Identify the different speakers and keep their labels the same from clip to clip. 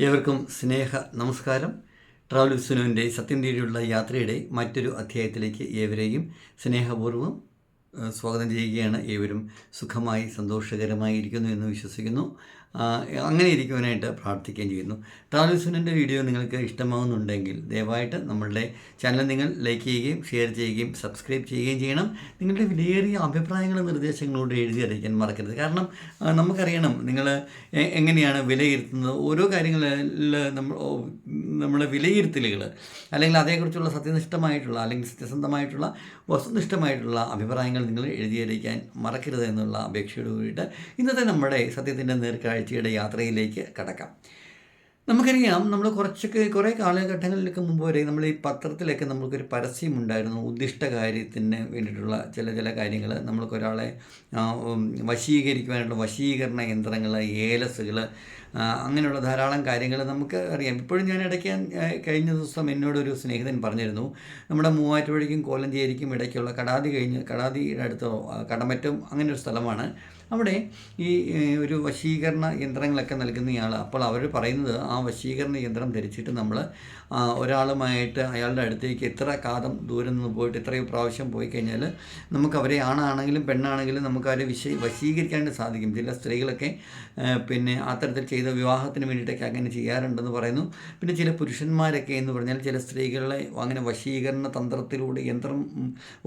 Speaker 1: ഏവർക്കും സ്നേഹ നമസ്കാരം. ട്രാവൽ വിസുനുവിന്റെ സത്യം തീരെയുള്ള യാത്രയുടെ മറ്റൊരു അധ്യായത്തിലേക്ക് ഏവരെയും സ്നേഹപൂർവം സ്വാഗതം ചെയ്യുകയാണ്. ഏവരും സുഖമായി സന്തോഷകരമായി ഇരിക്കുന്നു എന്ന് വിശ്വസിക്കുന്നു. അങ്ങനെ ഇരിക്കുവാനായിട്ട് പ്രാർത്ഥിക്കുകയും ചെയ്യുന്നു. ട്രാവൽ വിസുനിന്റെ വീഡിയോ നിങ്ങൾക്ക് ഇഷ്ടമാവുന്നുണ്ടെങ്കിൽ ദയവായിട്ട് നമ്മളുടെ ചാനൽ നിങ്ങൾ ലൈക്ക് ചെയ്യുകയും ഷെയർ ചെയ്യുകയും സബ്സ്ക്രൈബ് ചെയ്യുകയും ചെയ്യണം. നിങ്ങളുടെ വിലയേറിയ അഭിപ്രായങ്ങളും നിർദ്ദേശങ്ങളോട് എഴുതി അറിയിക്കാൻ മറക്കരുത്. കാരണം നമുക്കറിയണം നിങ്ങൾ എങ്ങനെയാണ് വിലയിരുത്തുന്നത്. ഓരോ കാര്യങ്ങളിൽ നമ്മൾ നമ്മുടെ വിലയിരുത്തലുകൾ അല്ലെങ്കിൽ അതേക്കുറിച്ചുള്ള സത്യനിഷ്ഠമായിട്ടുള്ള അല്ലെങ്കിൽ സത്യസന്ധമായിട്ടുള്ള വസ്തുനിഷ്ഠമായിട്ടുള്ള അഭിപ്രായങ്ങൾ നിങ്ങൾ എഴുതി അറിയിക്കാൻ മറക്കരുത് എന്നുള്ള അപേക്ഷയോട് കൂടിയിട്ട് ഇന്നത്തെ നമ്മുടെ സത്യത്തിന്റെ നേർക്കാഴ്ചയുടെ യാത്രയിലേക്ക് കടക്കാം. നമുക്കറിയാം നമ്മൾ കുറച്ചൊക്കെ കുറേ കാലഘട്ടങ്ങളിലൊക്കെ മുമ്പ് വരെ നമ്മൾ ഈ പത്രത്തിലൊക്കെ നമുക്കൊരു പരസ്യം ഉണ്ടായിരുന്നു ഉദ്ദിഷ്ട കാര്യത്തിന് വേണ്ടിയിട്ടുള്ള ചില ചില കാര്യങ്ങൾ. നമ്മൾക്ക് ഒരാളെ ആ, ഉം, വശീകരിക്കുവാനുള്ള വശീകരണ യന്ത്രങ്ങൾ ഏലസുകൾ അങ്ങനെയുള്ള ധാരാളം കാര്യങ്ങൾ നമുക്ക് അറിയാം. ഇപ്പോഴും ഞാൻ ഇടയ്ക്ക് കഴിഞ്ഞ ദിവസം എന്നോടൊരു സ്നേഹിതൻ പറഞ്ഞിരുന്നു നമ്മുടെ മൂവാറ്റുപുഴയ്ക്കും കോലഞ്ചേരിക്കും ഇടയ്ക്കുള്ള കടാതി കഴിഞ്ഞ് കടാതിയുടെ അടുത്തോ കടമറ്റം അങ്ങനെ ഒരു സ്ഥലമാണ്. അവിടെ ഈ ഒരു വശീകരണ യന്ത്രങ്ങളൊക്കെ നൽകുന്ന ഇയാൾ അപ്പോൾ അവർ പറയുന്നത് ആ വശീകരണ യന്ത്രം ധരിച്ചിട്ട് നമ്മൾ ഒരാളുമായിട്ട് അയാളുടെ അടുത്തേക്ക് എത്ര കാതം ദൂരം നിന്ന് പോയിട്ട് എത്രയോ പ്രാവശ്യം പോയി കഴിഞ്ഞാൽ നമുക്ക് അവരെ ആണാണെങ്കിലും പെണ്ണാണെങ്കിലും നമുക്ക് അവരെ വിശ വശീകരിക്കാനായിട്ട് സാധിക്കും. ചില സ്ത്രീകളൊക്കെ പിന്നെ അത്തരത്തിൽ ചെയ്ത വിവാഹത്തിന് വേണ്ടിയിട്ടൊക്കെ അങ്ങനെ ചെയ്യാറുണ്ടെന്ന് പറയുന്നു. പിന്നെ ചില പുരുഷന്മാരൊക്കെ എന്ന് പറഞ്ഞാൽ ചില സ്ത്രീകളെ അങ്ങനെ വശീകരണ തന്ത്രത്തിലൂടെ യന്ത്രം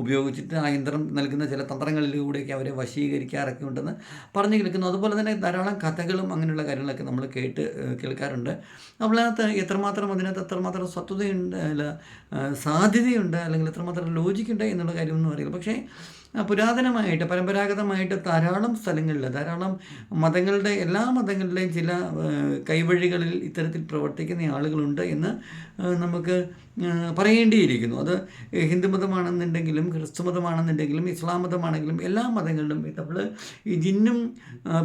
Speaker 1: ഉപയോഗിച്ചിട്ട് ആ യന്ത്രം നൽകുന്ന ചില തന്ത്രങ്ങളിലൂടെയൊക്കെ അവരെ വശീകരിക്കാറൊക്കെ ഉണ്ടെന്ന് പറഞ്ഞു കേൾക്കുന്നു. അതുപോലെ തന്നെ ധാരാളം കഥകളും അങ്ങനെയുള്ള കാര്യങ്ങളൊക്കെ നമ്മൾ കേട്ട് കേൾക്കാറുണ്ട്. അപ്പോൾ എത്രമാത്രം അതിനകത്ത് എത്രമാത്രം സത്വതയുണ്ട് അല്ല സാധ്യതയുണ്ട് അല്ലെങ്കിൽ എത്രമാത്രം ലോജിക്കുണ്ട് എന്നുള്ള കാര്യമൊന്നും അറിയില്ല. പക്ഷേ പുരാതനമായിട്ട് പരമ്പരാഗതമായിട്ട് ധാരാളം സ്ഥലങ്ങളിൽ ധാരാളം മതങ്ങളുടെ എല്ലാ മതങ്ങളുടെയും ചില കൈവഴികളിൽ ഇത്തരത്തിൽ പ്രവർത്തിക്കുന്ന ആളുകളുണ്ട് എന്ന് നമുക്ക് പറയേണ്ടിയിരിക്കുന്നു. അത് ഹിന്ദു മതമാണെന്നുണ്ടെങ്കിലും ക്രിസ്തു മതമാണെന്നുണ്ടെങ്കിലും ഇസ്ലാം മതമാണെങ്കിലും എല്ലാ മതങ്ങളിലും നമ്മൾ ഈ ജിന്നും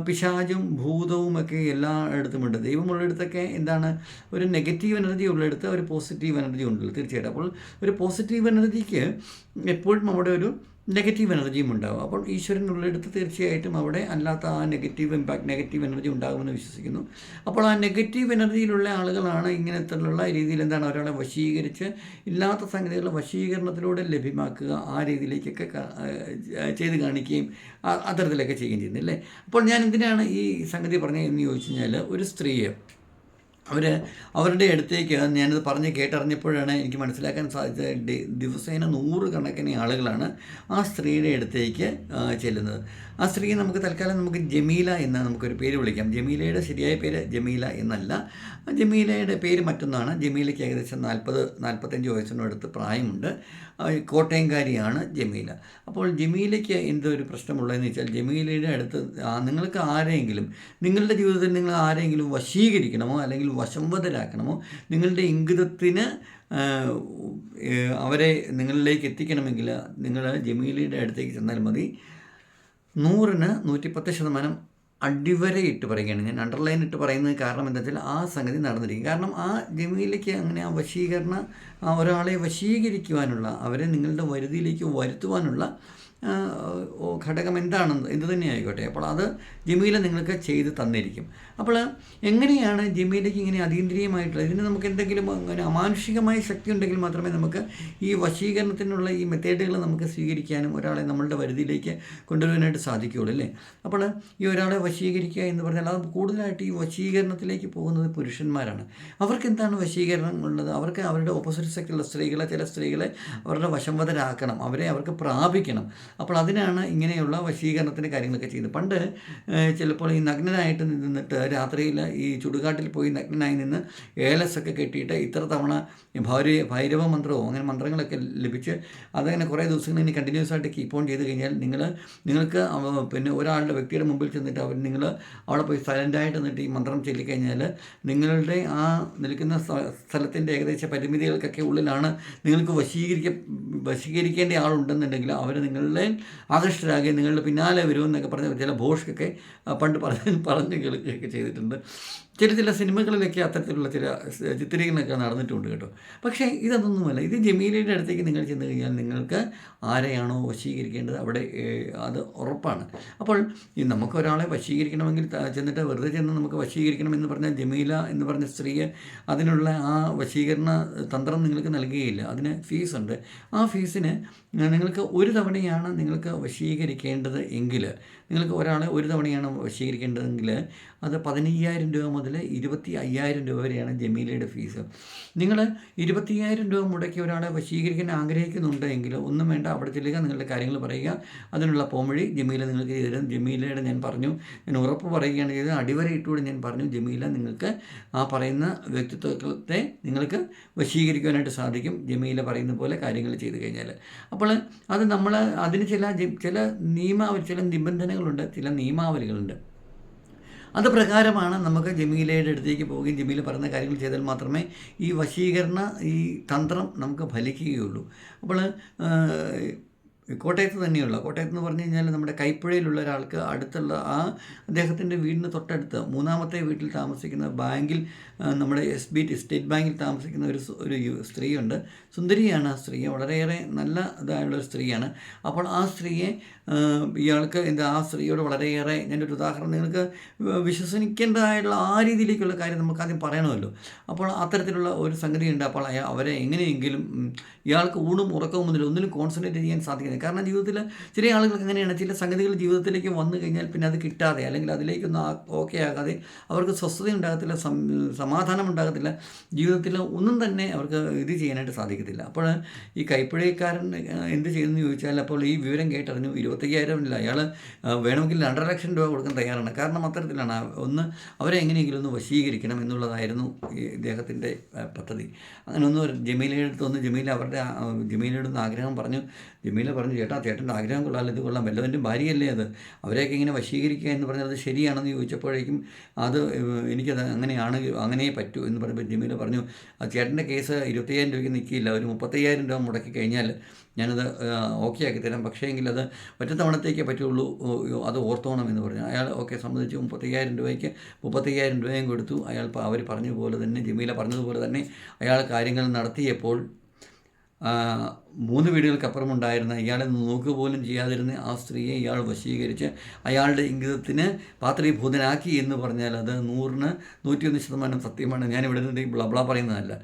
Speaker 1: പിശാചും ഭൂതവും ഒക്കെ എല്ലായിടത്തുമുണ്ട് ദൈവമുള്ളിടത്തൊക്കെ എന്താണ് ഒരു നെഗറ്റീവ് എനർജി ഉള്ളിടത്ത് ഒരു പോസിറ്റീവ് എനർജി ഉണ്ടല്ലോ തീർച്ചയായിട്ടും. അപ്പോൾ ഒരു പോസിറ്റീവ് എനർജിക്ക് എപ്പോഴും നമ്മുടെ ഒരു നെഗറ്റീവ് എനർജിയും ഉണ്ടാകും അപ്പോൾ ഈശ്വരനുള്ളിടത്ത് തീർച്ചയായിട്ടും അവിടെ അല്ലാത്ത ആ നെഗറ്റീവ് ഇമ്പാക്ട് നെഗറ്റീവ് എനർജി ഉണ്ടാകുമെന്ന് വിശ്വസിക്കുന്നു. അപ്പോൾ ആ നെഗറ്റീവ് എനർജിയിലുള്ള ആളുകളാണ് ഇങ്ങനത്തുള്ള രീതിയിൽ എന്താണ് ഒരാളെ വശീകരിച്ച് ഇല്ലാത്ത സംഗതികൾ വശീകരണത്തിലൂടെ ലഭ്യമാക്കുക ആ രീതിയിലേക്കൊക്കെ ചെയ്ത് കാണിക്കുകയും അത്തരത്തിലൊക്കെ ചെയ്യുകയും ചെയ്യുന്നില്ലേ അപ്പോൾ ഞാൻ എന്തിനാണ് ഈ സംഗതി പറഞ്ഞതെന്ന് ചോദിച്ചു കഴിഞ്ഞാൽ ഒരു സ്ത്രീയെ അവർ അവരുടെ അടുത്തേക്ക് ഞാനത് പറഞ്ഞ് കേട്ടറിഞ്ഞപ്പോഴാണ് എനിക്ക് മനസ്സിലാക്കാൻ സാധിച്ചത് ദിവസേന നൂറുകണക്കിന് ആളുകളാണ് ആ സ്ത്രീയുടെ അടുത്തേക്ക് ചെല്ലുന്നത്. ആ സ്ത്രീയെ നമുക്ക് തൽക്കാലം നമുക്ക് ജമീല എന്ന് നമുക്കൊരു പേര് വിളിക്കാം. ജമീലയുടെ ശരിയായ പേര് ജമീല എന്നല്ല. ജമീലയുടെ പേര് മറ്റൊന്നാണ്. ജമീലയ്ക്ക് ഏകദേശം നാൽപ്പത് നാൽപ്പത്തഞ്ച് വയസ്സിനടുത്ത് പ്രായമുണ്ട്. കോട്ടയംകാരിയാണ് ജമീല. അപ്പോൾ ജമീലയ്ക്ക് എന്തൊരു പ്രശ്നമുള്ളതെന്ന് വെച്ചാൽ ജമീലയുടെ അടുത്ത് നിങ്ങൾക്ക് ആരെങ്കിലും നിങ്ങളുടെ ജീവിതത്തിൽ നിങ്ങൾ ആരെങ്കിലും വശീകരിക്കണമോ അല്ലെങ്കിൽ വശംവദരാക്കണമോ നിങ്ങളുടെ ഇംഗിതത്തിന് അവരെ നിങ്ങളിലേക്ക് എത്തിക്കണമെങ്കിൽ നിങ്ങൾ ജമീലയുടെ അടുത്തേക്ക് ചെന്നാൽ മതി. നൂറിന് നൂറ്റിപ്പത്ത് ശതമാനം അടിവരയിട്ട് പറയുകയാണ്. ഞാൻ അണ്ടർലൈൻ ഇട്ട് പറയുന്നത് കാരണം എന്താ വെച്ചാൽ ആ സംഗതി നടന്നിരിക്കും. കാരണം ആ ഗമിയിലേക്ക് അങ്ങനെ ആ വശീകരണ ഒരാളെ വശീകരിക്കുവാനുള്ള അവരെ നിങ്ങളുടെ വരുതിയിലേക്ക് വരുത്തുവാനുള്ള ഘടകം എന്താണെന്ന് എന്ത് തന്നെ ആയിക്കോട്ടെ അപ്പോൾ അത് ജമീല നിങ്ങൾക്ക് ചെയ്ത് തന്നിരിക്കും. അപ്പോൾ എങ്ങനെയാണ് ജമീലയ്ക്ക് ഇങ്ങനെ അതീന്ദ്രിയമായിട്ടുള്ള ഇതിന് നമുക്ക് എന്തെങ്കിലും അങ്ങനെ അമാനുഷികമായ ശക്തി ഉണ്ടെങ്കിൽ മാത്രമേ നമുക്ക് ഈ വശീകരണത്തിനുള്ള ഈ മെത്തേഡുകൾ നമുക്ക് സ്വീകരിക്കാനും ഒരാളെ നമ്മളുടെ വരുതിയിലേക്ക് കൊണ്ടുവരാനായിട്ട് സാധിക്കുകയുള്ളൂ അല്ലേ? അപ്പോൾ ഈ ഒരാളെ വശീകരിക്കുക എന്ന് പറഞ്ഞാൽ അത് കൂടുതലായിട്ട് ഈ വശീകരണത്തിലേക്ക് പോകുന്നത് പുരുഷന്മാരാണ്. അവർക്ക് എന്താണ് വശീകരണം ഉള്ളത്? അവർക്ക് അവരുടെ ഓപ്പോസിറ്റ് സെക്ടറിലുള്ള സ്ത്രീകളെ ചില സ്ത്രീകളെ അവരുടെ വശംവദരാക്കണം അവരെ അവർക്ക് പ്രാപിക്കണം. അപ്പോൾ അതിനാണ് ഇങ്ങനെയുള്ള വശീകരണത്തിന്റെ കാര്യങ്ങളൊക്കെ ചെയ്യുന്നത്. പണ്ട് ചിലപ്പോൾ ഈ നഗ്നനായിട്ട് നിന്നിട്ട് രാത്രിയിൽ ഈ ചുടുകാട്ടിൽ പോയി നഗ്നനായി നിന്ന് ഏലസൊക്കെ കെട്ടിയിട്ട് ഇത്ര തവണ ഭൈര ഭൈരവ മന്ത്രമോ അങ്ങനെ മന്ത്രങ്ങളൊക്കെ ലഭിച്ച് അതങ്ങനെ കുറേ ദിവസങ്ങൾ ഇനി കണ്ടിന്യൂസ് ആയിട്ട് കീപ്പ് ഓൺ ചെയ്ത് കഴിഞ്ഞാൽ നിങ്ങൾ നിങ്ങൾക്ക് പിന്നെ ഒരാളുടെ വ്യക്തിയുടെ മുമ്പിൽ ചെന്നിട്ട് അവർ നിങ്ങൾ അവിടെ പോയി സൈലന്റായിട്ട് നിന്നിട്ട് ഈ മന്ത്രം ചൊല്ലിക്കഴിഞ്ഞാൽ നിങ്ങളുടെ ആ നിൽക്കുന്ന സ്ഥ- സ്ഥലത്തിന്റെ ഏകദേശ പരിമിതികൾക്കൊക്കെ ഉള്ളിലാണ് നിങ്ങൾക്ക് വശീകരിക്ക വശീകരിക്കേണ്ട ആളുണ്ടെന്നുണ്ടെങ്കിൽ അവർ നിങ്ങളുടെ ആകൃഷ്ടരാകുകയും നിങ്ങളുടെ പിന്നാലെ വരുമെന്നൊക്കെ പറഞ്ഞ ചില ഭോഷ്കൊക്കെ പണ്ട് പറഞ്ഞ് പറഞ്ഞ് കേൾക്കുകയൊക്കെ ചെയ്തിട്ടുണ്ട്. ചില ചില സിനിമകളിലൊക്കെ അത്തരത്തിലുള്ള ചില ചിത്രീകരണമൊക്കെ നടന്നിട്ടുണ്ട് കേട്ടോ. പക്ഷേ ഇതൊന്നുമല്ല ഇത് ജമീലയുടെ അടുത്തേക്ക് നിങ്ങൾ ചെന്ന് കഴിഞ്ഞാൽ നിങ്ങൾക്ക് ആരെയാണോ വശീകരിക്കേണ്ടത് അവിടെ അത് ഉറപ്പാണ്. അപ്പോൾ ഈ നമുക്ക് ഒരാളെ വശീകരിക്കണമെങ്കിൽ ചെന്നിട്ട് വെറുതെ ചെന്ന് നമുക്ക് വശീകരിക്കണം എന്ന് പറഞ്ഞാൽ ജമീല എന്ന് പറഞ്ഞ സ്ത്രീയെ അതിനുള്ള ആ വശീകരണ തന്ത്രം നിങ്ങൾക്ക് നൽകുകയില്ല. അതിന് ഫീസുണ്ട്. ആ ഫീസിന് നിങ്ങൾക്ക് ഒരു തവണയാണ് നിങ്ങൾക്ക് വശീകരിക്കേണ്ടത് എങ്കിൽ നിങ്ങൾക്ക് ഒരാളെ ഒരു തവണയാണ് വശീകരിക്കേണ്ടതെങ്കിൽ അത് പതിനയ്യായിരം രൂപ മുതൽ ഇരുപത്തി അയ്യായിരം രൂപ വരെയാണ് ജമീലയുടെ ഫീസ്. നിങ്ങൾ ഇരുപത്തിയ്യായിരം രൂപ മുടക്കി ഒരാളെ വശീകരിക്കാൻ ആഗ്രഹിക്കുന്നുണ്ടെങ്കിൽ ഒന്നും വേണ്ട അവിടെ ചെല്ലുക നിങ്ങളുടെ കാര്യങ്ങൾ പറയുക അതിനുള്ള പോംവഴി ജമീല നിങ്ങൾക്ക് ചെയ്തു തരും. ജമീലയുടെ ഞാൻ പറഞ്ഞു ഞാൻ ഉറപ്പ് പറയുകയാണ് ചെയ്തത്. അടിവരയിട്ടുകൂടെ ഞാൻ പറഞ്ഞു ജമീല നിങ്ങൾക്ക് ആ പറയുന്ന വ്യക്തിത്വത്തെ നിങ്ങൾക്ക് വശീകരിക്കുവാനായിട്ട് സാധിക്കും. ജമീല പറയുന്ന പോലെ കാര്യങ്ങൾ ചെയ്തു കഴിഞ്ഞാൽ. അപ്പോൾ അത് നമ്മൾ അതിന് ചില ചില നിയമ ചില നിബന്ധനകളുണ്ട് ചില നിയമാവലികളുണ്ട്. അത് പ്രകാരമാണ് നമുക്ക് ജമീലയുടെ അടുത്തേക്ക് പോവുകയും ജമീൽ പറയുന്ന കാര്യങ്ങൾ ചെയ്താൽ മാത്രമേ ഈ വശീകരണ ഈ തന്ത്രം നമുക്ക് ഫലിക്കുകയുള്ളൂ. അപ്പോൾ കോട്ടയത്ത് തന്നെയുള്ള. കോട്ടയത്ത് എന്ന് പറഞ്ഞു കഴിഞ്ഞാൽ നമ്മുടെ കൈപ്പുഴയിലുള്ള ഒരാൾക്ക് അടുത്തുള്ള ആ അദ്ദേഹത്തിന്റെ വീടിന് തൊട്ടടുത്ത് മൂന്നാമത്തെ വീട്ടിൽ താമസിക്കുന്ന ബാങ്കിൽ നമ്മുടെ എസ് ബി ടി സ്റ്റേറ്റ് ബാങ്കിൽ താമസിക്കുന്ന ഒരു ഒരു സ്ത്രീയുണ്ട്. സുന്ദരിയാണ് ആ സ്ത്രീ. വളരെയേറെ നല്ല ഇതായുള്ള ഒരു സ്ത്രീയാണ്. അപ്പോൾ ആ സ്ത്രീയെ ഇയാൾക്ക് എന്താ ആ സ്ത്രീയോട് വളരെയേറെ ഒരു ഉദാഹരണം നിങ്ങൾക്ക് വിശ്വസിക്കേണ്ടതായിട്ടുള്ള ആ രീതിയിലേക്കുള്ള കാര്യം നമുക്ക് ആദ്യം പറയണമല്ലോ. അപ്പോൾ അത്തരത്തിലുള്ള ഒരു സംഗതിയുണ്ട്. അപ്പോൾ അവരെ എങ്ങനെയെങ്കിലും ഇയാൾക്ക് ഊണും ഉറക്കവും മുതൽ ഒന്നിലും കോൺസെൻട്രേറ്റ് ചെയ്യാൻ സാധിക്കുന്നില്ല കാരണം ജീവിതത്തിൽ ചില ആളുകൾക്ക് എങ്ങനെയാണ് ചില സംഗതികൾ ജീവിതത്തിലേക്ക് വന്നു കഴിഞ്ഞാൽ പിന്നെ അത് കിട്ടാതെ അല്ലെങ്കിൽ അതിലേക്കൊന്നും ഓക്കെ ആകാതെ അവർക്ക് സ്വസ്ഥത ഉണ്ടാകത്തില്ല സമാധാനം ഉണ്ടാകത്തില്ല. ജീവിതത്തിൽ ഒന്നും തന്നെ അവർക്ക് ഇത് ചെയ്യാനായിട്ട് സാധിക്കത്തില്ല. അപ്പോൾ ഈ കൈപ്പുഴക്കാരൻ എന്ത് ചെയ്യുന്നു ചോദിച്ചാൽ അപ്പോൾ ഈ വിവരം കേട്ടറിഞ്ഞു ഇരുപത്തയ്യായിരം ഇല്ല അയാൾ വേണമെങ്കിൽ രണ്ടര ലക്ഷം രൂപ കൊടുക്കാൻ തയ്യാറാണ്. കാരണം അത്തരത്തിലാണ്. ഒന്ന് അവരെ എങ്ങനെയെങ്കിലും ഒന്ന് വശീകരിക്കണം എന്നുള്ളതായിരുന്നു ഈ ഇദ്ദേഹത്തിന്റെ പദ്ധതി. അങ്ങനെ ഒന്ന് ജമീലയുടെ അടുത്ത് ഒന്ന് ജമീല അവരുടെ ജമീലയുടെ ഒന്ന് ആഗ്രഹം പറഞ്ഞു. ജമീല പറഞ്ഞു ചേട്ടാ ചേട്ടന്റെ ആഗ്രഹം കൊള്ളാമല്ലോ ഇത് കൊള്ളാം വല്ലവന്റെ ഭാര്യയല്ലേ അത്? അവരെയൊക്കെ ഇങ്ങനെ വശീകരിക്കുക എന്ന് പറഞ്ഞാൽ അത് ശരിയാണെന്ന് ചോദിച്ചപ്പോഴേക്കും അത് എനിക്കത് അങ്ങനെയാണ് അങ്ങനെ പറ്റൂ എന്ന് പറയുമ്പോൾ ജമീല പറഞ്ഞു. ആ ചേട്ടന്റെ കേസ് ഇരുപത്തയ്യായിരം രൂപയ്ക്ക് നിൽക്കില്ല ഒരു മുപ്പത്തയ്യായിരം രൂപ മുടക്കി കഴിഞ്ഞാൽ ഞാനത് ഓക്കെ ആക്കി തരാം. പക്ഷേ എങ്കിൽ അത് ഒറ്റ തവണത്തേക്കേ പറ്റുള്ളൂ അത് ഓർത്തോണം എന്ന് പറഞ്ഞു. അയാൾ ഓക്കെ സംബന്ധിച്ച് മുപ്പത്തയ്യായിരം രൂപയ്ക്ക് മുപ്പത്തയ്യായിരം രൂപയും കൊടുത്തു. അയാൾ അവർ പറഞ്ഞതുപോലെ തന്നെ ജമീല പറഞ്ഞതുപോലെ തന്നെ അയാൾ കാര്യങ്ങൾ നടത്തിയപ്പോൾ മൂന്ന് വീടുകൾക്കപ്പുറമുണ്ടായിരുന്ന ഇയാളെ നോക്കുക പോലും ചെയ്യാതിരുന്ന ആ സ്ത്രീയെ ഇയാൾ വശീകരിച്ച് അയാളുടെ ഇംഗിതത്തിന് പാത്രീഭൂതനാക്കി എന്ന് പറഞ്ഞാൽ അത് നൂറിന് നൂറ്റിയൊന്ന് ശതമാനം സത്യമാണ്. ഞാൻ ഇവിടെ നിന്ന് ബ്ലബ്ല പറയുന്നതല്ല.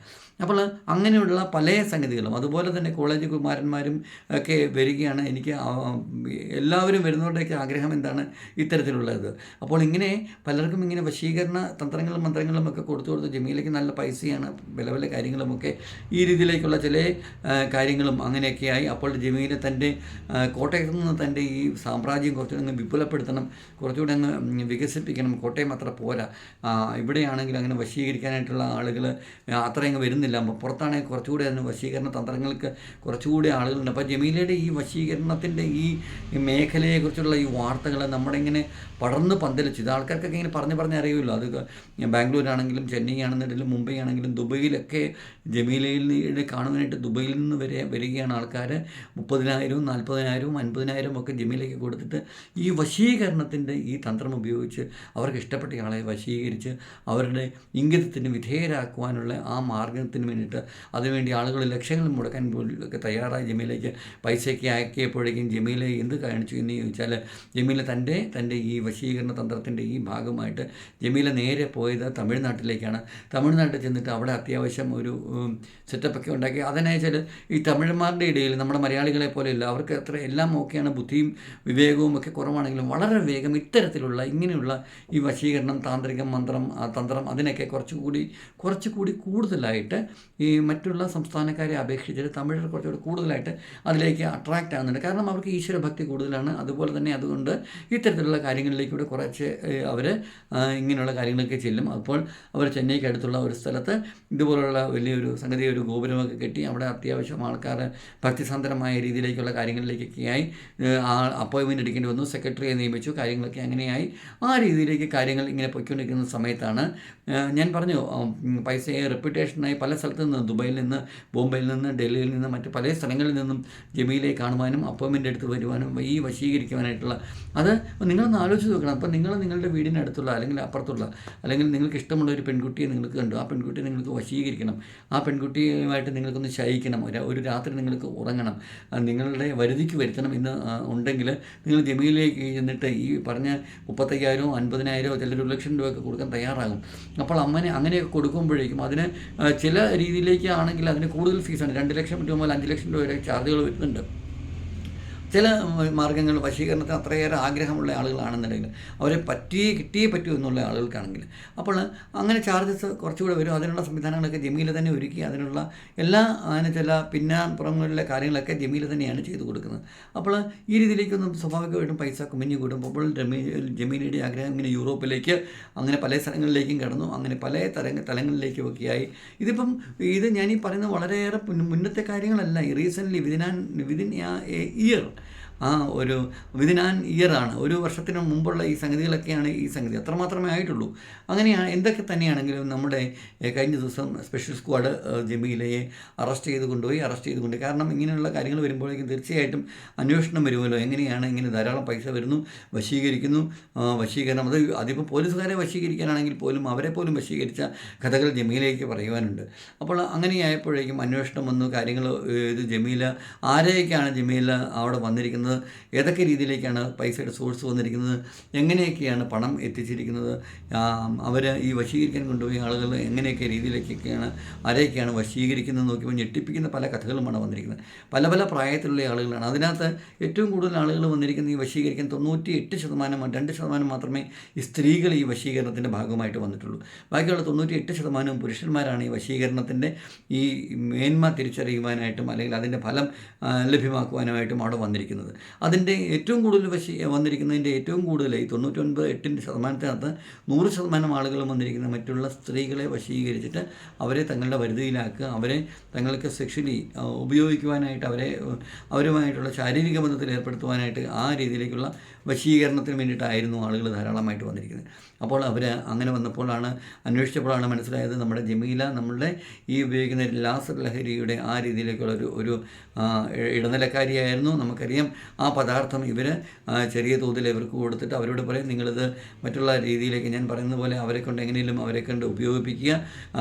Speaker 1: അപ്പോൾ അങ്ങനെയുള്ള പല സംഗതികളും അതുപോലെ തന്നെ കോളേജ് കുമാരന്മാരും ഒക്കെ വരികയാണ്. എനിക്ക് എല്ലാവരും വരുന്നവരുടെയൊക്കെ ആഗ്രഹം എന്താണ്? ഇത്തരത്തിലുള്ളത്. അപ്പോൾ ഇങ്ങനെ പലർക്കും ഇങ്ങനെ വശീകരണ തന്ത്രങ്ങളും മന്ത്രങ്ങളും ഒക്കെ കൊടുത്തു കൊടുത്ത് ജമീലയ്ക്ക് നല്ല പൈസയാണ് വില വില കാര്യങ്ങളുമൊക്കെ ഈ രീതിയിലേക്കുള്ള ചില കാര്യങ്ങളും അങ്ങനെയൊക്കെയായി. അപ്പോൾ ജമീലെ തന്റെ കോട്ടയത്ത് നിന്ന് തന്റെ ഈ സാമ്രാജ്യം കുറച്ചുകൂടെ അങ്ങ് വിപുലപ്പെടുത്തണം കുറച്ചുകൂടെ അങ്ങ് വികസിപ്പിക്കണം. കോട്ടയം അത്ര പോരാ. ഇവിടെയാണെങ്കിൽ അങ്ങനെ വശീകരിക്കാനായിട്ടുള്ള ആളുകൾ അത്രയങ്ങ് വരുന്നില്ല. അപ്പോൾ പുറത്താണെങ്കിൽ കുറച്ചുകൂടി അതിന് വശീകരണ തന്ത്രങ്ങൾക്ക് കുറച്ചുകൂടി ആളുകളുണ്ട്. അപ്പോൾ ജമീലയുടെ ഈ വശീകരണത്തിന്റെ ഈ മേഖലയെക്കുറിച്ചുള്ള ഈ വാർത്തകൾ നമ്മുടെ ഇങ്ങനെ പടർന്ന് പന്തലിച്ചു. ഇത് ആൾക്കാർക്കൊക്കെ ഇങ്ങനെ പറഞ്ഞ് പറഞ്ഞ് അറിയുമല്ലോ. അത് ബാംഗ്ലൂരാണെങ്കിലും ചെന്നൈ ആണെന്നുണ്ടെങ്കിലും മുംബൈ ആണെങ്കിലും ദുബൈയിലൊക്കെ ജമീലയിൽ കാണുവാനായിട്ട് ദുബൈയിൽ നിന്ന് വരെ വരികയാണ് ആൾക്കാർ മുപ്പതിനായിരവും നാൽപ്പതിനായിരവും അൻപതിനായിരവും ഒക്കെ ജിമ്മിലേക്ക് കൊടുത്തിട്ട് ഈ വശീകരണത്തിന്റെ ഈ തന്ത്രം ഉപയോഗിച്ച് അവർക്ക് ഇഷ്ടപ്പെട്ട ആളെ വശീകരിച്ച് അവരുടെ ഇംഗിതത്തിന് വിധേയരാക്കുവാനുള്ള ആ മാർഗത്തിന് വേണ്ടിയിട്ട് അതിനുവേണ്ടി ആളുകൾ ലക്ഷങ്ങൾ മുടക്കാൻ പോലൊക്കെ തയ്യാറായി ജമീലേക്ക് പൈസയ്ക്ക് ആക്കിയപ്പോഴേക്കും ജമീലെ എന്ത് കാണിച്ചു എന്ന് ചോദിച്ചാൽ ജമീല തന്റെ തന്റെ ഈ വശീകരണ തന്ത്രത്തിന്റെ ഈ ഭാഗമായിട്ട് ജമീല നേരെ പോയത് തമിഴ്നാട്ടിലേക്കാണ്. തമിഴ്നാട്ടിൽ ചെന്നിട്ട് അവിടെ അത്യാവശ്യം ഒരു സെറ്റപ്പൊക്കെ ഉണ്ടാക്കി. അതിനയച്ചാൽ ഈ തമിഴന്മാരുടെ ഇടയിൽ നമ്മുടെ മലയാളികളെ പോലെയല്ല അവർക്ക് അത്ര എല്ലാം ഓക്കെയാണ് ബുദ്ധിയും വിവേകവും ഒക്കെ കുറവാണെങ്കിലും വളരെ വേഗം ഇത്തരത്തിലുള്ള ഇങ്ങനെയുള്ള ഈ വശീകരണം താന്ത്രികം മന്ത്രം തന്ത്രം അതിനൊക്കെ കുറച്ചുകൂടി കുറച്ചുകൂടി കൂടുതലായിട്ട് ഈ മറ്റുള്ള സംസ്ഥാനക്കാരെ അപേക്ഷിച്ചിട്ട് തമിഴർ കുറച്ചുകൂടി കൂടുതലായിട്ട് അതിലേക്ക് അട്രാക്റ്റ് ആകുന്നുണ്ട്. കാരണം അവർക്ക് ഈശ്വരഭക്തി കൂടുതലാണ്. അതുപോലെ തന്നെ അതുകൊണ്ട് ഇത്തരത്തിലുള്ള കാര്യങ്ങളിലേക്കൂടെ കുറച്ച് അവർ ഇങ്ങനെയുള്ള കാര്യങ്ങളൊക്കെ ചെല്ലും. അപ്പോൾ അവർ ചെന്നൈക്ക് അടുത്തുള്ള ഒരു സ്ഥലത്ത് ഇതുപോലുള്ള വലിയൊരു സംഗതി ഒരു ഗോപുരമൊക്കെ കെട്ടി അവിടെ അത്യാവശ്യം ആൾക്കാർ വളരെ ഭക്തിസാന്ദ്രമായ രീതിയിലേക്കുള്ള കാര്യങ്ങളിലേക്കൊക്കെയായി ആ അപ്പോയിൻമെന്റ് എടുക്കേണ്ടി വന്നു. സെക്രട്ടറിയെ നിയമിച്ചു. കാര്യങ്ങളൊക്കെ അങ്ങനെയായി. ആ രീതിയിലേക്ക് കാര്യങ്ങൾ ഇങ്ങനെ പൊയ്ക്കൊണ്ടിരിക്കുന്ന സമയത്താണ് ഞാൻ പറഞ്ഞു പൈസയെ റെപ്യൂട്ടേഷനായി പല സ്ഥലത്തു നിന്ന് ദുബായിൽ നിന്ന് ബോംബെയിൽ നിന്ന് ഡൽഹിയിൽ നിന്ന് മറ്റ് പല സ്ഥലങ്ങളിൽ നിന്നും ജമീലെ കാണുവാനും അപ്പോയിൻമെന്റ് എടുത്ത് വരുവാനും ഈ വശീകരിക്കുവാനായിട്ടുള്ള അത് നിങ്ങളൊന്ന് ആലോചിച്ച് നോക്കണം. അപ്പോൾ നിങ്ങൾ നിങ്ങളുടെ വീടിനടുത്തുള്ള അല്ലെങ്കിൽ അപ്പുറത്തുള്ള അല്ലെങ്കിൽ നിങ്ങൾക്ക് ഇഷ്ടമുള്ള ഒരു പെൺകുട്ടിയെ നിങ്ങൾക്ക് കണ്ടു. ആ പെൺകുട്ടിയെ നിങ്ങൾക്ക് വശീകരിക്കണം. ആ പെൺകുട്ടിയുമായിട്ട് നിങ്ങൾക്കൊന്ന് ശയിക്കണം. ഒരു ഒരു നിങ്ങൾക്ക് ഉറങ്ങണം. നിങ്ങളുടെ വരുതിക്ക് വരുത്തണം എന്ന് ഉണ്ടെങ്കിൽ നിങ്ങൾ ജമീലിലേക്ക് ചെന്നിട്ട് ഈ പറഞ്ഞ മുപ്പത്തയ്യായിരമോ അൻപതിനായിരമോ ചിലർ ഒരു ലക്ഷം രൂപയൊക്കെ കൊടുക്കാൻ തയ്യാറാകും. അപ്പോൾ അമ്മനെ അങ്ങനെയൊക്കെ കൊടുക്കുമ്പോഴേക്കും അതിന് ചില രീതിയിലേക്ക് ആണെങ്കിൽ അതിന് കൂടുതൽ ഫീസാണ് രണ്ട് ലക്ഷം രൂപ മുതൽ അഞ്ച് ലക്ഷം രൂപ വരെ ചാർജുകൾ വരുന്നുണ്ട്. ചില മാർഗങ്ങൾ വശീകരണത്തിന് അത്രയേറെ ആഗ്രഹമുള്ള ആളുകളാണെന്നുണ്ടെങ്കിൽ അവരെ പറ്റിയേ കിട്ടിയേ പറ്റൂ എന്നുള്ള ആളുകൾക്കാണെങ്കിൽ അപ്പോൾ അങ്ങനെ ചാർജസ് കുറച്ചുകൂടെ വരും. അതിനുള്ള സംവിധാനങ്ങളൊക്കെ ജമീല തന്നെ ഒരുക്കി അതിനുള്ള എല്ലാ അതിന് ചില പിന്നാപ്പുറങ്ങളിലെ കാര്യങ്ങളൊക്കെ ജമീല തന്നെയാണ് ചെയ്തു കൊടുക്കുന്നത്. അപ്പോൾ ഈ രീതിയിലേക്കൊന്നും സ്വാഭാവികമായിട്ടും പൈസ കുമിഞ്ഞു കൂടുമ്പോൾ ജമീ ജമീലയുടെ ആഗ്രഹം ഇങ്ങനെ യൂറോപ്പിലേക്ക് അങ്ങനെ പല സ്ഥലങ്ങളിലേക്കും കടന്നു. അങ്ങനെ പല തരങ്ങ തലങ്ങളിലേക്കും ഒക്കെയായി ഇതിപ്പം ഇത് ഞാൻ ഈ പറയുന്നത് വളരെയേറെ മുന്നത്തെ കാര്യങ്ങളല്ല. ഈ recently within an within year ആ ഒരു വിതിൻ ആൻ ഇയറാണ് ഒരു വർഷത്തിന് മുമ്പുള്ള ഈ സംഗതികളൊക്കെയാണ് ഈ സംഗതി. അത്രമാത്രമേ ആയിട്ടുള്ളൂ. അങ്ങനെയാണ് എന്തൊക്കെ തന്നെയാണെങ്കിലും നമ്മുടെ കഴിഞ്ഞ ദിവസം സ്പെഷ്യൽ സ്ക്വാഡ് ജമീലയെ അറസ്റ്റ് ചെയ്ത് കൊണ്ടുപോയി അറസ്റ്റ് ചെയ്ത് കൊണ്ടുപോയി കാരണം ഇങ്ങനെയുള്ള കാര്യങ്ങൾ വരുമ്പോഴേക്കും തീർച്ചയായിട്ടും അന്വേഷണം വരുമല്ലോ. എങ്ങനെയാണ് ഇങ്ങനെ ധാരാളം പൈസ വരുന്നു വശീകരിക്കുന്നു വശീകരണം അത് അതിപ്പോൾ പോലീസുകാരെ വശീകരിക്കാനാണെങ്കിൽ പോലും അവരെ പോലും വശീകരിച്ച കഥകൾ ജമീലയ്ക്ക് പറയുവാനുണ്ട്. അപ്പോൾ അങ്ങനെയായപ്പോഴേക്കും അന്വേഷണം വന്നു കാര്യങ്ങൾ ഇത് ജമീല ആരെയൊക്കെയാണ് ജമീല അവിടെ വന്നിരിക്കുന്നത്? ഏതൊക്കെ രീതിയിലേക്കാണ് പൈസയുടെ സോഴ്സ് വന്നിരിക്കുന്നത്? എങ്ങനെയൊക്കെയാണ് പണം എത്തിച്ചിരിക്കുന്നത്? അവർ ഈ വശീകരിക്കാൻ കൊണ്ടുപോയ ആളുകൾ എങ്ങനെയൊക്കെ രീതിയിലേക്കൊക്കെയാണ് ആരെയൊക്കെയാണ് വശീകരിക്കുന്നത് നോക്കിയപ്പോൾ ഞെട്ടിപ്പിക്കുന്ന പല കഥകളുമാണ് വന്നിരിക്കുന്നത്. പല പല പ്രായത്തിലുള്ള ആളുകളാണ്. അതിനകത്ത് ഏറ്റവും കൂടുതൽ ആളുകൾ വന്നിരിക്കുന്ന ഈ വശീകരിക്കാൻ തൊണ്ണൂറ്റി എട്ട് ശതമാനം രണ്ട് ശതമാനം മാത്രമേ ഈ സ്ത്രീകൾ ഈ വശീകരണത്തിന്റെ ഭാഗമായിട്ട് വന്നിട്ടുള്ളൂ. ബാക്കിയുള്ള തൊണ്ണൂറ്റി എട്ട് ശതമാനവും പുരുഷന്മാരാണ് ഈ വശീകരണത്തിന്റെ ഈ മേന്മ തിരിച്ചറിയുവാനായിട്ടും അല്ലെങ്കിൽ അതിന്റെ ഫലം ലഭ്യമാക്കുവാനായിട്ടും അവിടെ വന്നിരിക്കുന്നത്. അതിന്റെ ഏറ്റവും കൂടുതൽ വശി വന്നിരിക്കുന്നതിന്റെ ഏറ്റവും കൂടുതൽ ഈ തൊണ്ണൂറ്റൊൻപത് എട്ടിന്റെ ശതമാനത്തിനകത്ത് നൂറ് ശതമാനം ആളുകളും വന്നിരിക്കുന്ന മറ്റുള്ള സ്ത്രീകളെ വശീകരിച്ചിട്ട് അവരെ തങ്ങളുടെ വരുതിയിലാക്കുക അവരെ തങ്ങൾക്ക് സെക്ഷലി ഉപയോഗിക്കുവാനായിട്ട് അവരെ അവരുമായിട്ടുള്ള ശാരീരിക ബന്ധത്തിൽ ഏർപ്പെടുത്തുവാനായിട്ട് ആ രീതിയിലേക്കുള്ള വശീകരണത്തിന് വേണ്ടിയിട്ടായിരുന്നു ആളുകൾ ധാരാളമായിട്ട് വന്നിരിക്കുന്നത്. അപ്പോൾ അവർ അങ്ങനെ വന്നപ്പോഴാണ് അന്വേഷിച്ചപ്പോഴാണ് മനസ്സിലായത് നമ്മുടെ ജമീല നമ്മളുടെ ഈ ഉപയോഗിക്കുന്ന ലാസർ ലഹരിയുടെ ആ രീതിയിലേക്കുള്ള ഒരു ഒരു ഇടനിലക്കാരിയായിരുന്നു. നമുക്കറിയാം ആ പദാർത്ഥം ഇവർ ചെറിയ തോതിൽ ഇവർക്ക് കൊടുത്തിട്ട് അവരോട് പറയും നിങ്ങളിത് മറ്റുള്ള രീതിയിലേക്ക് ഞാൻ പറയുന്ന പോലെ അവരെ കൊണ്ട് എങ്ങനെയും അവരെ കൊണ്ട് ഉപയോഗിപ്പിക്കുക.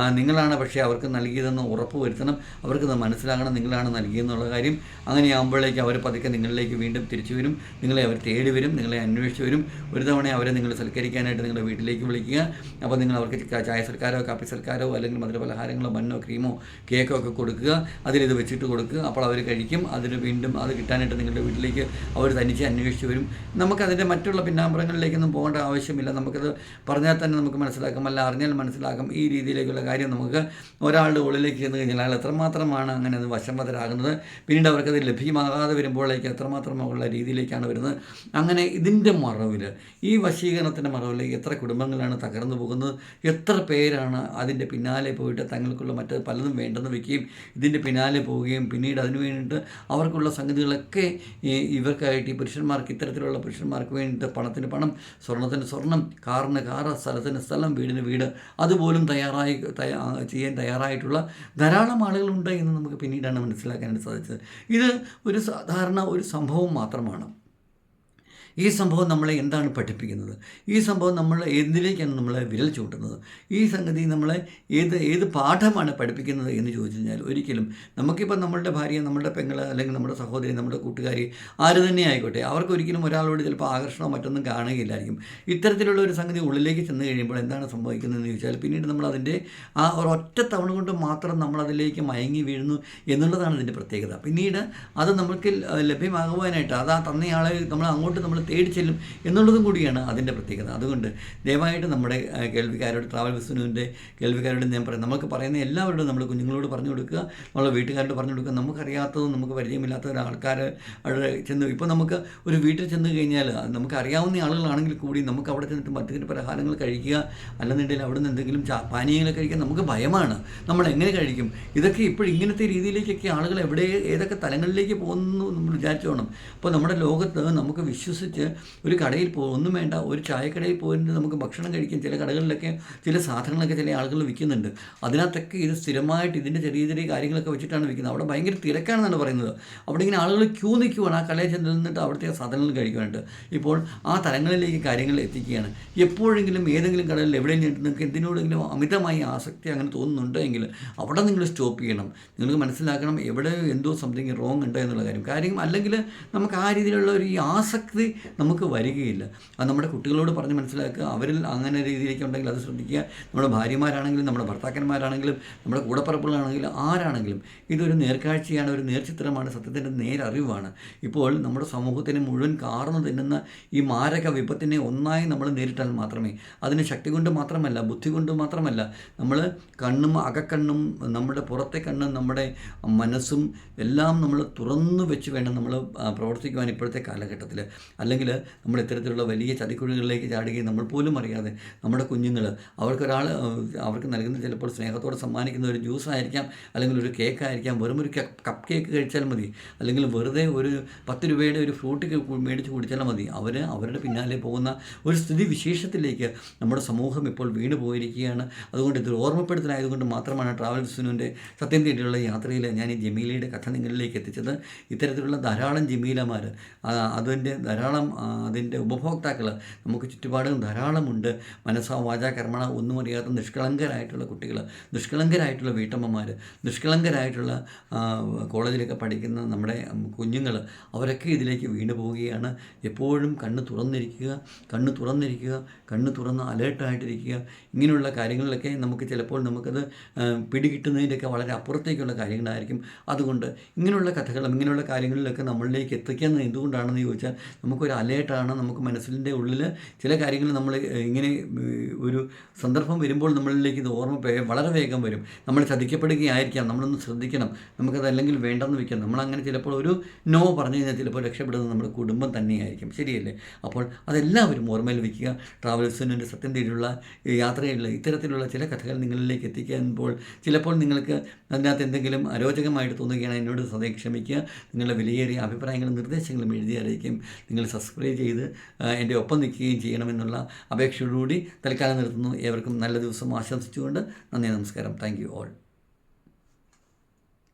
Speaker 1: നിങ്ങളാണ് പക്ഷേ അവർക്ക് നൽകിയതെന്ന് ഉറപ്പ് വരുത്തണം. അവർക്ക് മനസ്സിലാകണം നിങ്ങളാണ് നൽകിയെന്നുള്ള കാര്യം. അങ്ങനെ ആകുമ്പോഴേക്ക് അവർ പതുക്കെ നിങ്ങളിലേക്ക് വീണ്ടും തിരിച്ചു വരും. നിങ്ങളെ അവർ തേടി വരും. നിങ്ങളെ അന്വേഷിച്ച് വരും. ഒരു തവണ അവരെ നിങ്ങൾ സൽക്കരിക്കാനായിട്ട് നിങ്ങളുടെ വീട്ടിലേക്ക് വിളിക്കുക. അപ്പോൾ നിങ്ങൾ അവർക്ക് ചായ സൽക്കാരോ കാപ്പി സൽക്കാരോ അല്ലെങ്കിൽ മധുര പലഹാരങ്ങളോ മണ്ണോ ക്രീമോ കേക്കോ ഒക്കെ കൊടുക്കുക. അതിലിത് വെച്ചിട്ട് കൊടുക്കുക. അപ്പോൾ അവർ കഴിക്കും. അതിന് വീണ്ടും അത് കിട്ടാനായിട്ട് നിങ്ങളുടെ വീട്ടിലേക്ക് അവർ തനിച്ച് അന്വേഷിച്ച് വരും. നമുക്കതിന്റെ മറ്റുള്ള പിന്നാമ്പുറങ്ങളിലേക്കൊന്നും പോകേണ്ട ആവശ്യമില്ല. നമുക്കത് പറഞ്ഞാൽ തന്നെ നമുക്ക് മനസ്സിലാക്കാം. അല്ല അറിഞ്ഞാൽ മനസ്സിലാക്കാം. ഈ രീതിയിലേക്കുള്ള കാര്യം നമുക്ക് ഒരാളുടെ ഉള്ളിലേക്ക് ചെന്ന് കഴിഞ്ഞാൽ അയാൾ എത്രമാത്രമാണ് അങ്ങനെ അത് വശംവതരാകുന്നത്. പിന്നീട് അവർക്കത് ലഭ്യമാകാതെ വരുമ്പോഴേക്ക് എത്രമാത്രമുള്ള രീതിയിലേക്കാണ് വരുന്നത്. അങ്ങനെ ഇതിന്റെ മറവിൽ ഈ വശീകരണത്തിന്റെ മറവിൽ എത്ര കുടുംബങ്ങളാണ് തകർന്നു പോകുന്നത്? എത്ര പേരാണ് അതിന്റെ പിന്നാലെ പോയിട്ട് തങ്ങൾക്കുള്ള മറ്റ് പലതും വേണ്ടെന്ന് വെക്കുകയും ഇതിന്റെ പിന്നാലെ പോവുകയും പിന്നീട് അതിന് വേണ്ടിയിട്ട് അവർക്കുള്ള സംഗതികളൊക്കെ ഇവർക്കായിട്ട് ഈ പുരുഷന്മാർക്ക് ഇത്തരത്തിലുള്ള പുരുഷന്മാർക്ക് വേണ്ടിയിട്ട് പണത്തിന് പണം സ്വർണത്തിന് സ്വർണം കാറിന് കാറ് സ്ഥലത്തിന് സ്ഥലം വീടിന് വീട് അതുപോലും തയ്യാറായി തയ്യാ ചെയ്യാൻ തയ്യാറായിട്ടുള്ള ധാരാളം ആളുകളുണ്ട് എന്ന് നമുക്ക് പിന്നീടാണ് മനസ്സിലാക്കാനായിട്ട് സാധിച്ചത്. ഇത് ഒരു സാധാരണ ഒരു സംഭവം മാത്രമാണ്. ഈ സംഭവം നമ്മളെ എന്താണ് പഠിപ്പിക്കുന്നത്? ഈ സംഭവം നമ്മൾ എന്തിലേക്കാണ് നമ്മളെ വിരൽ ചൂണ്ടുന്നത്? ഈ സംഗതി നമ്മളെ ഏത് ഏത് പാഠമാണ് പഠിപ്പിക്കുന്നത് എന്ന് ചോദിച്ചു കഴിഞ്ഞാൽ ഒരിക്കലും നമുക്കിപ്പോൾ നമ്മളുടെ ഭാര്യ നമ്മുടെ പെങ്ങൾ അല്ലെങ്കിൽ നമ്മുടെ സഹോദരി നമ്മുടെ കൂട്ടുകാരി ആര് തന്നെ ആയിക്കോട്ടെ അവർക്ക് ഒരിക്കലും ഒരാളോട് ചിലപ്പോൾ ആകർഷണമോ മറ്റൊന്നും കാണുകയില്ലായിരിക്കും. ഇത്തരത്തിലുള്ള ഒരു സംഗതി ഉള്ളിലേക്ക് ചെന്ന് കഴിയുമ്പോൾ എന്താണ് സംഭവിക്കുന്നതെന്ന് ചോദിച്ചാൽ പിന്നീട് നമ്മൾ അതിന്റെ ആ ഒരൊറ്റ തവണ കൊണ്ട് മാത്രം നമ്മളതിലേക്ക് മയങ്ങി വീഴുന്നു എന്നുള്ളതാണ് ഇതിന്റെ പ്രത്യേകത. പിന്നീട് അത് നമുക്ക് ലഭ്യമാകുവാനായിട്ട് അത് ആ തന്നയാളെ നമ്മൾ അങ്ങോട്ട് നമ്മൾ തേടി ചെല്ലും എന്നുള്ളതും കൂടിയാണ് അതിന്റെ പ്രത്യേകത. അതുകൊണ്ട് ദയവായിട്ട് നമ്മുടെ കേൾവിക്കാരോട് ട്രാവൽ ബിസിനുവിന്റെ കേൾവിക്കാരോട് ഞാൻ പറയാം. നമുക്ക് പറയുന്ന എല്ലാവരോടും നമ്മൾ കുഞ്ഞുങ്ങളോട് പറഞ്ഞു കൊടുക്കുക. നമ്മളെ വീട്ടുകാരോട് പറഞ്ഞു കൊടുക്കുക. നമുക്കറിയാത്തതും നമുക്ക് പരിചയമില്ലാത്ത ഒരാൾക്കാർ അവിടെ ചെന്ന് ഇപ്പോൾ നമുക്ക് ഒരു വീട്ടിൽ ചെന്ന് കഴിഞ്ഞാൽ നമുക്ക് അറിയാവുന്ന ആളുകളാണെങ്കിൽ കൂടി നമുക്ക് അവിടെ ചെന്നിട്ട് മറ്റു പലഹാരങ്ങൾ കഴിക്കുക. അല്ലെന്നുണ്ടെങ്കിൽ അവിടെ നിന്ന് എന്തെങ്കിലും പാനീയങ്ങൾ കഴിക്കാൻ നമുക്ക് ഭയമാണ്. നമ്മൾ എങ്ങനെ കഴിക്കും? ഇതൊക്കെ ഇപ്പോൾ ഇങ്ങനത്തെ രീതിയിലേക്കൊക്കെ ആളുകൾ എവിടെ ഏതൊക്കെ തലങ്ങളിലേക്ക് പോകുന്നു നമ്മൾ വിചാരിച്ചു വേണം അപ്പോൾ നമ്മുടെ ലോകത്ത് നമുക്ക് വിശ്വസിച്ച് ഒരു കടയിൽ പോ ഒന്നും വേണ്ട ഒരു ചായക്കടയിൽ പോയിട്ട് നമുക്ക് ഭക്ഷണം കഴിക്കും. ചില കടകളിലൊക്കെ ചില സാധനങ്ങളൊക്കെ ചില ആളുകൾ വിൽക്കുന്നുണ്ട്. അതിനകത്തൊക്കെ ഇത് സ്ഥിരമായിട്ട് ഇതിന്റെ ചെറിയ ചെറിയ കാര്യങ്ങളൊക്കെ വെച്ചിട്ടാണ് വിൽക്കുന്നത്. അവിടെ ഭയങ്കര തിരക്കാണെന്നാണ് പറയുന്നത്. അവിടെ ഇങ്ങനെ ആളുകൾ ക്യൂ നിൽക്കുവാണ്. ആ കടയിൽ ചെന്ന് നിന്നിട്ട് അവിടുത്തെ സാധനങ്ങൾ കഴിക്കുന്നുണ്ട് ഇപ്പോൾ ആ തലങ്ങളിലേക്ക് കാര്യങ്ങൾ എത്തിക്കുകയാണ്. എപ്പോഴെങ്കിലും ഏതെങ്കിലും കടകളിൽ എവിടെയെങ്കിലും നിങ്ങൾക്ക് എന്തിനോടെങ്കിലും അമിതമായി ആസക്തി അങ്ങനെ തോന്നുന്നുണ്ടെങ്കിൽ അവിടെ നിങ്ങൾ സ്റ്റോപ്പ് ചെയ്യണം. നിങ്ങൾക്ക് മനസ്സിലാക്കണം എവിടെ എന്തോ സംതിങ് റോങ് ഉണ്ട് എന്നുള്ള കാര്യം. കാര്യം അല്ലെങ്കിൽ നമുക്ക് ആ രീതിയിലുള്ള ഒരു ഈ ആസക്തി നമുക്ക് വരികയില്ല. അത് നമ്മുടെ കുട്ടികളോട് പറഞ്ഞ് മനസ്സിലാക്കുക. അവരിൽ അങ്ങനെ രീതിയിലേക്ക് ഉണ്ടെങ്കിൽ അത് ശ്രദ്ധിക്കുക. നമ്മുടെ ഭാര്യമാരാണെങ്കിലും നമ്മുടെ ഭർത്താക്കന്മാരാണെങ്കിലും നമ്മുടെ കൂടപ്പറപ്പുകളാണെങ്കിലും ആരാണെങ്കിലും ഇതൊരു നേർക്കാഴ്ചയാണ് ഒരു നേർചിത്രമാണ് സത്യത്തിന്റെ നേരറിവാണ്. ഇപ്പോൾ നമ്മുടെ സമൂഹത്തിന് മുഴുവൻ കാർന്നു തിന്നുന്ന ഈ മാരക വിപത്തിനെ ഒന്നായി നമ്മൾ നേരിട്ടാൽ മാത്രമേ അതിന് ശക്തി കൊണ്ട് മാത്രമല്ല ബുദ്ധി കൊണ്ട് മാത്രമല്ല നമ്മൾ കണ്ണും അകക്കണ്ണും നമ്മുടെ പുറത്തെ കണ്ണും നമ്മുടെ മനസ്സും എല്ലാം നമ്മൾ തുറന്നു വെച്ച് വേണം നമ്മൾ പ്രവർത്തിക്കുവാൻ ഇപ്പോഴത്തെ കാലഘട്ടത്തിൽ അല്ലെങ്കിൽ നമ്മൾ ഇത്തരത്തിലുള്ള വലിയ ചതിക്കുഴികളിലേക്ക് ചാടുകയും നമ്മൾ പോലും അറിയാതെ നമ്മുടെ കുഞ്ഞുങ്ങൾ അവർക്കൊരാൾ അവർക്ക് നൽകുന്ന ചിലപ്പോൾ സ്നേഹത്തോടെ സമ്മാനിക്കുന്ന ഒരു ജ്യൂസ് ആയിരിക്കാം അല്ലെങ്കിൽ ഒരു കേക്ക് ആയിരിക്കാം വെറും ഒരു കപ്പ് കേക്ക് കഴിച്ചാൽ മതി അല്ലെങ്കിൽ വെറുതെ ഒരു പത്ത് രൂപയുടെ ഒരു ഫ്രൂട്ട് മേടിച്ച് കുടിച്ചാൽ മതി. അവർ അവരുടെ പിന്നാലെ പോകുന്ന ഒരു സ്ഥിതി വിശേഷത്തിലേക്ക് നമ്മുടെ സമൂഹം ഇപ്പോൾ വീണ് പോയിരിക്കുകയാണ്. അതുകൊണ്ട് ഇത് ഓർമ്മപ്പെടുത്തലായതുകൊണ്ട് മാത്രമാണ് ട്രാവൽ സുനുവിന്റെ സത്യം തേടിയുള്ള യാത്രയിൽ ഞാൻ ഈ ജമീലയുടെ കഥ നിങ്ങളിലേക്ക് എത്തിച്ചത്. ഇത്തരത്തിലുള്ള ധാരാളം ജമീലമാർ അതിന്റെ ധാരാളം ആ, അതിന്റെ ഉപഭോക്താക്കൾ നമുക്ക് ചുറ്റുപാടും ധാരാളമുണ്ട്. മനസ്സോ വാചാ കർമ്മണ ഒന്നും അറിയാത്ത നിഷ്കളങ്കരായിട്ടുള്ള കുട്ടികൾ നിഷ്കളങ്കരായിട്ടുള്ള വീട്ടമ്മമാർ നിഷ്കളങ്കരായിട്ടുള്ള കോളേജിലൊക്കെ പഠിക്കുന്ന നമ്മുടെ കുഞ്ഞുങ്ങൾ അവരൊക്കെ ഇതിലേക്ക് വീണു പോവുകയാണ്. എപ്പോഴും കണ്ണ് തുറന്നിരിക്കുക കണ്ണ് തുറന്നിരിക്കുക കണ്ണ് തുറന്ന് അലേർട്ടായിട്ടിരിക്കുക. ഇങ്ങനെയുള്ള കാര്യങ്ങളിലൊക്കെ നമുക്ക് ചിലപ്പോൾ നമുക്കത് പിടികിട്ടുന്നതിന്റെയൊക്കെ വളരെ അപ്പുറത്തേക്കുള്ള കാര്യങ്ങളായിരിക്കും. അതുകൊണ്ട് ഇങ്ങനെയുള്ള കഥകളും ഇങ്ങനെയുള്ള കാര്യങ്ങളിലൊക്കെ നമ്മളിലേക്ക് എത്തിക്കുന്നത് എന്തുകൊണ്ടാണെന്ന് ചോദിച്ചാൽ നമുക്കൊരു അലേർട്ടാണ് നമുക്ക് മനസ്സിന്റെ ഉള്ളിൽ ചില കാര്യങ്ങൾ നമ്മൾ ഇങ്ങനെ ഒരു സന്ദർഭം വരുമ്പോൾ നമ്മളിലേക്ക് ഇത് ഓർമ്മ വളരെ വേഗം വരും. നമ്മൾ ചതിക്കപ്പെടുകയായിരിക്കാം നമ്മളൊന്ന് ശ്രദ്ധിക്കണം. നമുക്കത് അല്ലെങ്കിൽ വേണ്ടെന്ന് വെക്കാം നമ്മളങ്ങനെ ചിലപ്പോൾ ഒരു നോ പറഞ്ഞു കഴിഞ്ഞാൽ ചിലപ്പോൾ രക്ഷപ്പെടുന്നത് നമ്മുടെ കുടുംബം തന്നെയായിരിക്കും. ശരിയല്ലേ? അപ്പോൾ അതെല്ലാവരും ഓർമ്മയിൽ വയ്ക്കുക. ട്രാവൽസിന്റെ സത്യം തേടിയുള്ള യാത്രയുള്ള ഇത്തരത്തിലുള്ള ചില കഥകൾ നിങ്ങളിലേക്ക് എത്തിക്കുമ്പോൾ ചിലപ്പോൾ നിങ്ങൾക്ക് അതിനകത്ത് എന്തെങ്കിലും അരോചകമായിട്ട് തോന്നുകയാണ് എന്നോട് സദയം ക്ഷമിക്കുക. നിങ്ങളുടെ വിലയേറിയ അഭിപ്രായങ്ങളും നിർദ്ദേശങ്ങളും എഴുതി അറിയിക്കും. നിങ്ങൾ സബ്സ്ക്രൈബ് ചെയ്ത് എന്റെ ഒപ്പം നിൽക്കുകയും ചെയ്യണമെന്നുള്ള അപേക്ഷയോടുകൂടി തൽക്കാലം നിർത്തുന്നു. ഏവർക്കും നല്ല ദിവസം ആശംസിച്ചുകൊണ്ട് നന്ദി നമസ്കാരം. Thank you all.